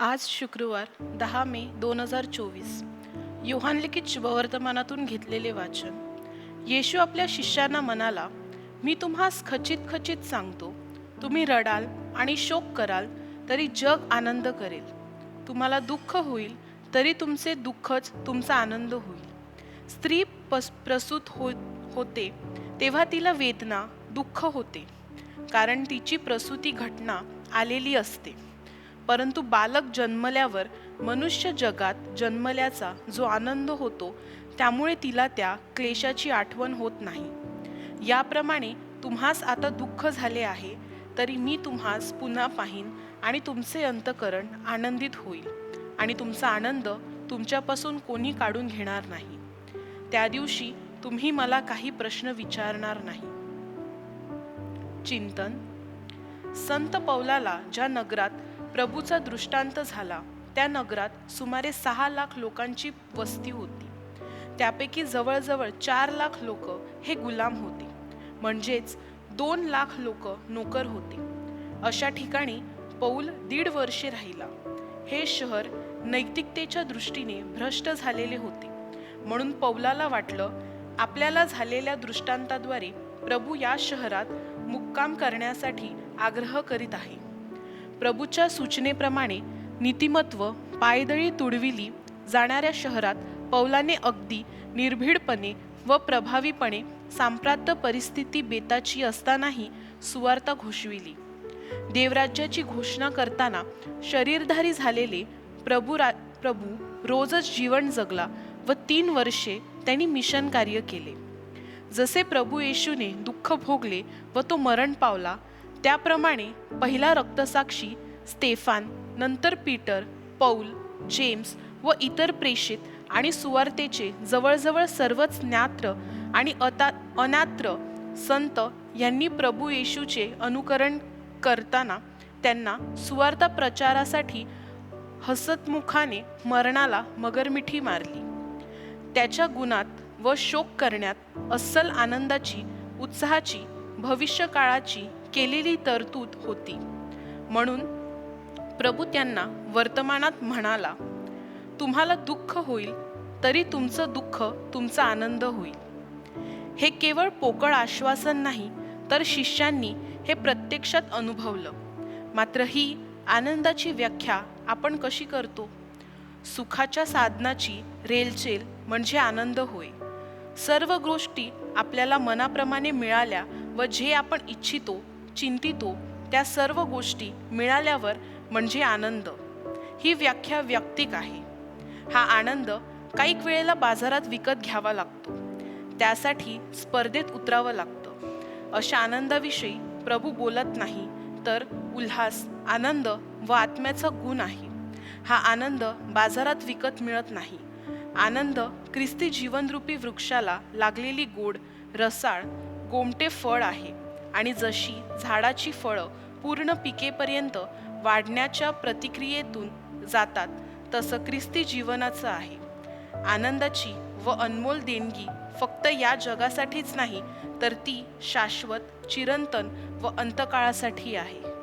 आज शुक्रवार दहा मे दोन हजार चोवीस. योहानलिखित शुभवर्तमानातून घेतलेले वाचन. येशू आपल्या शिष्यांना म्हणाला मी तुम्हास खचित खचित सांगतो तुम्ही रडाल आणि शोक कराल तरी जग आनंद करेल. तुम्हाला दुःख होईल तरी तुमचे दुःखच तुमचा आनंद होईल. स्त्री पस प्रसूत हो होते तेव्हा तिला वेदना दुःख होते. कारण तिची प्रसूती घटना आलेली असते. परंतु बालक जन्मल्यावर मनुष्य जगात जन्मल्याचा जो आनंद होतो त्यामुळे तिला त्या क्लेशाची आठवण होत नाही. याप्रमाणे तुम्हास आता दुःख झाले आहे तरी मी तुम्हास पुन्हा पाहीन आणि तुमचे अंतकरण आनंदित होईल आणि तुमचा आनंद तुमच्यापासून कोणी काढून घेणार नाही. त्या दिवशी तुम्ही मला काही प्रश्न विचारणार नाही. चिंतन. संत पौलाला ज्या नगरात प्रभूचा दृष्टांत झाला. त्या नगरात सुमारे सहा लाख लोकांची वस्ती होती. त्यापैकी जवळजवळ चार लाख लोक हे गुलाम होते. म्हणजेच दोन लाख लोक नोकर होते. अशा ठिकाणी पौल दीड वर्षे राहिला. हे शहर नैतिकतेच्या दृष्टीने भ्रष्ट झालेले होते. म्हणून पौलाला वाटलं आपल्याला झालेल्या दृष्टांताद्वारे प्रभू या शहरात मुक्काम करण्यासाठी आग्रह करीत आहे. प्रभूच्या सूचनेप्रमाणे नीतिमत्व पायदळी तुडविली जाणाऱ्या शहरात पौलाने अगदी निर्भीडपणे व प्रभावीपणे सांप्रात्य परिस्थिती बेताची असतानाही सुवार्ता घोषविली. देवराज्याची घोषणा करताना शरीरधारी झालेले प्रभू रा प्रभू रोजच जीवन जगला व तीन वर्षे त्यांनी मिशन कार्य केले. जसे प्रभू येशूने दुःख भोगले व तो मरण पावला त्याप्रमाणे पहिला रक्तसाक्षी स्तेफान नंतर पीटर पौल जेम्स व इतर प्रेषित आणि सुवार्तेचे जवळजवळ सर्वच ज्ञात्र आणि अता अनात्र संत यांनी प्रभू येशूचे अनुकरण करताना त्यांना सुवार्ता प्रचारासाठी हसतमुखाने मरणाला मगरमिठी मारली. त्याच्या गुणात व शोक करण्यात अस्सल आनंदाची उत्साहाची भविष्यकाळाची केलेली तरतूद होती. म्हणून प्रभू त्यांना वर्तमानात म्हणाला तुम्हाला दुःख होईल तरी तुमचं दुःख तुमचा आनंद होईल. हे केवळ पोकळ आश्वासन नाही तर शिष्यांनी हे प्रत्यक्षात अनुभवलं. मात्र ही आनंदाची व्याख्या आपण कशी करतो? सुखाच्या साधनाची रेलचेल म्हणजे आनंद होय. सर्व गोष्टी आपल्याला मनाप्रमाणे मिळाल्या व जे आपण इच्छितो चिंतितो त्या सर्व गोष्टी मिळाल्यावर म्हणजे आनंद. ही व्याख्या व्यक्तिक आहे. हा आनंद काही वेळेला बाजारात विकत घ्यावा लागतो. त्यासाठी स्पर्धेत उतरावं लागतं. अशा आनंदाविषयी प्रभू बोलत नाही तर उल्हास आनंद व आत्म्याचा गुण आहे. हा आनंद बाजारात विकत मिळत नाही. आनंद ख्रिस्ती जीवनरूपी वृक्षाला लागलेली गोड रसाळ गोमटे फळ आहे. आणि जशी झाडाची फळं पूर्ण पिकेपर्यंत वाढण्याच्या प्रतिक्रियेतून जातात तसं ख्रिस्ती जीवनाचं आहे. आनंदाची व अनमोल देणगी फक्त या जगासाठीच नाही तर ती शाश्वत चिरंतन व अंतकाळासाठी आहे.